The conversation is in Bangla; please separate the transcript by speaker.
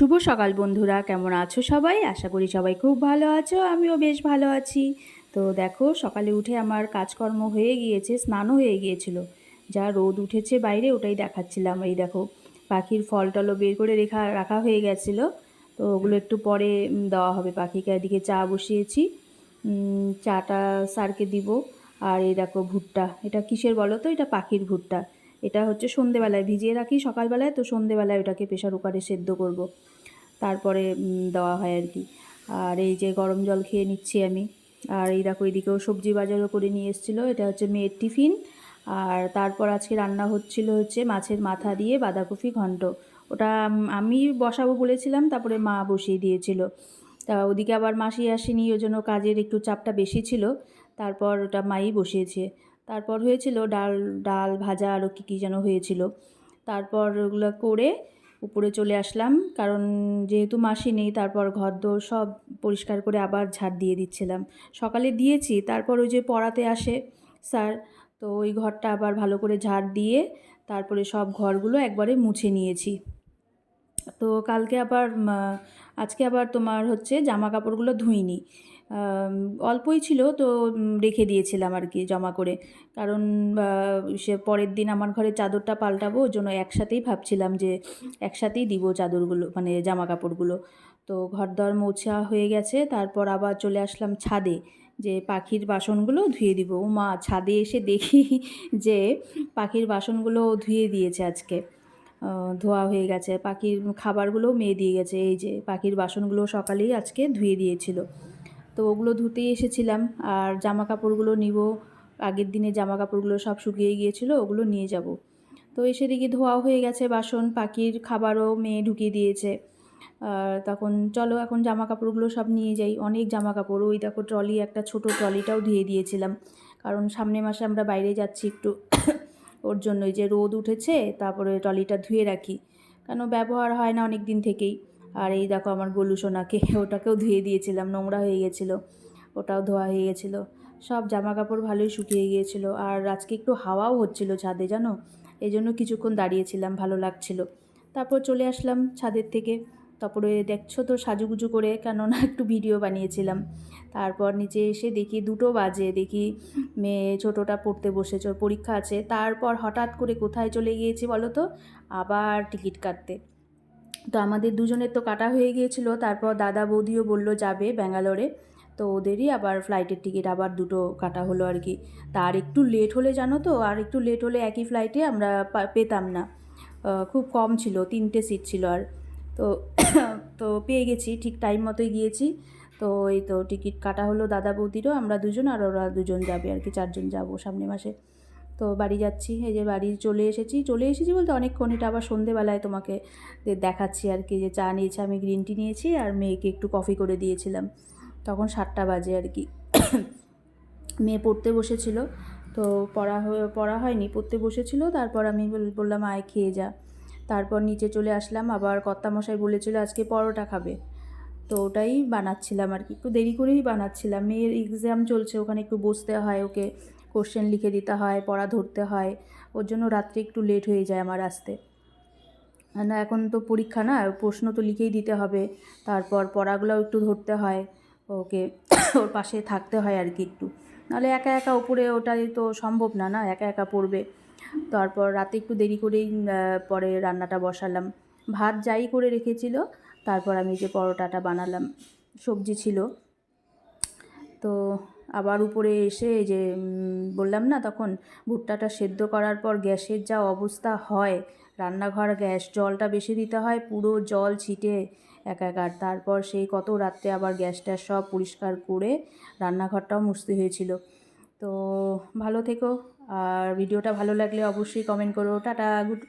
Speaker 1: শুভ সকাল বন্ধুরা, কেমন আছো সবাই? আশা করি সবাই খুব ভালো আছো, আমিও বেশ ভালো আছি। তো দেখো, সকালে উঠে আমার কাজকর্ম হয়ে গিয়েছে, স্নানও হয়ে গিয়েছিল। যা রোদ উঠেছে বাইরে, ওটাই দেখাচ্ছিলাম। এই দেখো, পাখির ফল টলও বের করে রেখা, রাখা হয়ে গেছিল। তো ওগুলো একটু পরে দেওয়া হবে। পাখিকে এদিকে চা বসিয়েছি। চাটা স্যারকে দিব। আর এই দেখো, ভুট্টা। এটা কিসের বলো তো? এটা পাখির ভুট্টা। এটা হচ্ছে সন্ধেবেলায়, ভিজিয়ে রাখি সকালবেলায়, তো সন্ধেবেলায় ওটাকে প্রেশার কুকারে সেদ্ধ করব। তারপরে দেওয়া হয় আর কি। আর এই যে গরম জল খেয়ে নিচ্ছি আমি। আর এই দেখো, এদিকেও সবজি বাজারও করে নিয়ে এসেছিল। এটা হচ্ছে মেয়ের টিফিন। আর তারপর আজকে রান্না হচ্ছিল হচ্ছে মাছের মাথা দিয়ে বাঁধাকপি ঘন্ট। ওটা আমি বসাবো বলেছিলাম, তারপরে মা বসিয়ে দিয়েছিল। তা ওদিকে আবার মাসি আসেনি, ওই জন্য কাজের একটু চাপটা বেশি ছিল। তারপর ওটা মাই বসিয়েছে। তারপর হয়েছিল ডাল ডাল ভাজা আরও কী কী যেন হয়েছিল। তারপর ওগুলো করে উপরে চলে আসলাম, কারণ যেহেতু মাসি নেই, তারপর ঘর দোর সব পরিষ্কার করে আবার ঝাড় দিয়ে দিচ্ছিলাম। সকালে দিয়েছি, তারপর ওই যে পড়াতে আসে স্যার, তো ওই ঘরটা আবার ভালো করে ঝাড় দিয়ে তারপরে সব ঘরগুলো একবারে মুছে নিয়েছি। তো কালকে আবার আজকে আবার তোমার হচ্ছে জামা কাপড়গুলো ধুইনি। অল্পই ছিল তো রেখে দিয়েছিলাম আর কি জমা করে। কারণ সে পরের দিন আমার ঘরে চাদরটা পাল্টাবো ওই জন্য একসাথেই ভাবছিলাম যে একসাথেই দিব চাদরগুলো মানে জামা কাপড়গুলো তো ঘর দর মোছা হয়ে গেছে, তারপর আবার চলে আসলাম ছাদে, যে পাখির বাসনগুলো ধুয়ে দিব। মা, ছাদে এসে দেখি যে পাখির বাসনগুলো ধুয়ে দিয়েছে আজকে। ধোয়া হয়ে গেছে, পাখির খাবারগুলোও মেয়ে দিয়ে গেছে, এই যে পাখির বাসনগুলো সকালেই আজকে ধুয়ে দিয়েছিল। তো ওগুলো ধুতেই এসেছিলাম। আর জামা কাপড়গুলো নিব। আগের দিনে জামা কাপড়গুলো সব শুকিয়ে গিয়েছিল, ওগুলো নিয়ে যাব। তো এসে দেখি ধোয়া হয়ে গেছে বাসন, পাখির খাবারও মেয়ে ঢুকিয়ে দিয়েছে। আর তখন চলো এখন জামা কাপড়গুলো সব নিয়ে যাই। অনেক জামা কাপড় ওই দেখো ট্রলি, একটা ছোট ট্রলিটাও ধুয়ে দিয়েছিলাম। কারণ সামনের মাসে আমরা বাইরে যাচ্ছি একটু। ওর জন্যই যে রোদ উঠেছে, তারপরে ট্রলিটা ধুয়ে রাখি। কেন ব্যবহার হয় না অনেক দিন থেকেই। আর এই দেখো আমার গলু সোনাকে, ওটাকেও ধুয়ে দিয়েছিলাম, নোংরা হয়ে গেছিল, ওটাও ধোয়া হয়ে গেছিল। সব জামা কাপড় ভালোই শুকিয়ে গিয়েছিল, আর আজকে একটু হাওয়াও হচ্ছিল ছাদে, জানো? এই জন্য কিছুক্ষণ দাঁড়িয়েছিলাম, ভালো লাগছিল। তারপর চলে আসলাম ছাদের থেকে, তারপরে দেখছ তো সাজুগুজু করে, কেননা একটু ভিডিও বানিয়েছিলাম। তারপর নিচে এসে দেখি দুটো বাজে, দেখি মেয়ে ছোটোটা পড়তে বসেছে, ওর পরীক্ষা আছে, তারপর হঠাৎ করে কোথায় চলে গিয়েছি বলো তো? আবার টিকিট কাটতে। তো আমাদের দুজনের তো কাটা হয়ে গিয়েছিল। তারপর দাদা বৌদিও বলল, যাবে ব্যাঙ্গালোরে। তো ওদেরই আবার ফ্লাইটের টিকিট আবার দুটো কাটা হলো আর কি। তার একটু লেট হলে জানো তো, আর একটু লেট হলে একই ফ্লাইটে আমরা পেতাম না। খুব কম ছিল, তিনটে সিট ছিল আর। তো তো পেয়ে গেছি, ঠিক টাইম মতোই গিয়েছি। তো এই তো টিকিট কাটা হলো দাদা বৌদিরও, আমরা দুজন, আর ওরা দুজন যাবে আর কি, চারজন যাব সামনে মাসে। তো বাড়ি যাচ্ছি, এই যে বাড়ি চলে এসেছি। চলে এসেছি বলতে অনেকক্ষণ, এটা আবার সন্ধেবেলায় তোমাকে দেখাচ্ছি আর কি, যে চা নিয়েছি, আমি গ্রিন টি নিয়েছি আর মেয়েকে একটু কফি করে দিয়েছিলাম। তখন সাতটা বাজে আর কি। মেয়ে পড়তে বসেছিল, তো পড়া হয়ে পড়া হয়নি, পড়তে বসেছিল, তারপর আমি বললাম, আয় খেয়ে যা। তারপর নিচে চলে আসলাম, আবার কর্তামশাই বলেছিল, আজকে পরোটা খাবে। তো ওটাই বানাচ্ছিলাম আর কি, একটু দেরি করেই বানাচ্ছিলাম। মেয়ের এক্সাম চলছে, ওখানে একটু বসতে হয় ওকে। কোশ্চেন লিখে দিতে হয়, পড়া ধরতে হয়। ওর জন্য রাত্রে একটু লেট হয়ে যায় আমার আসতে। না, এখন তো পরীক্ষা না, প্রশ্ন তো লিখেই দিতে হবে। তারপর পড়াগুলোও একটু ধরতে হয়। ওকে, ওর পাশে থাকতে হয় আর কি একটু। নাহলে একা একা উপরে ওটাই তো সম্ভব না না? একা একা পড়বে। তারপর রাতে একটু দেরি করেই পরে রান্নাটা বসালাম। ভাত যাই করে রেখেছিল, তারপর আমি যে পরোটাটা বানালাম, সবজি ছিল। তো আবার উপরে এসে যে বললাম না তখন ভুট্টাটা সেদ্ধ করার পর গ্যাসের যা অবস্থা হয়, রান্নাঘর গ্যাস, জলটা বেশি দিতে হয়, পুরো জল ছিটে এক একাকার। তারপর সেই কত রাত্রে আবার গ্যাস ট্যাস সব পরিষ্কার করে রান্নাঘরটাও মুছতে হয়েছিল। তো ভালো থেকো, আর ভিডিওটা ভালো লাগলে অবশ্যই কমেন্ট করো। Tata, good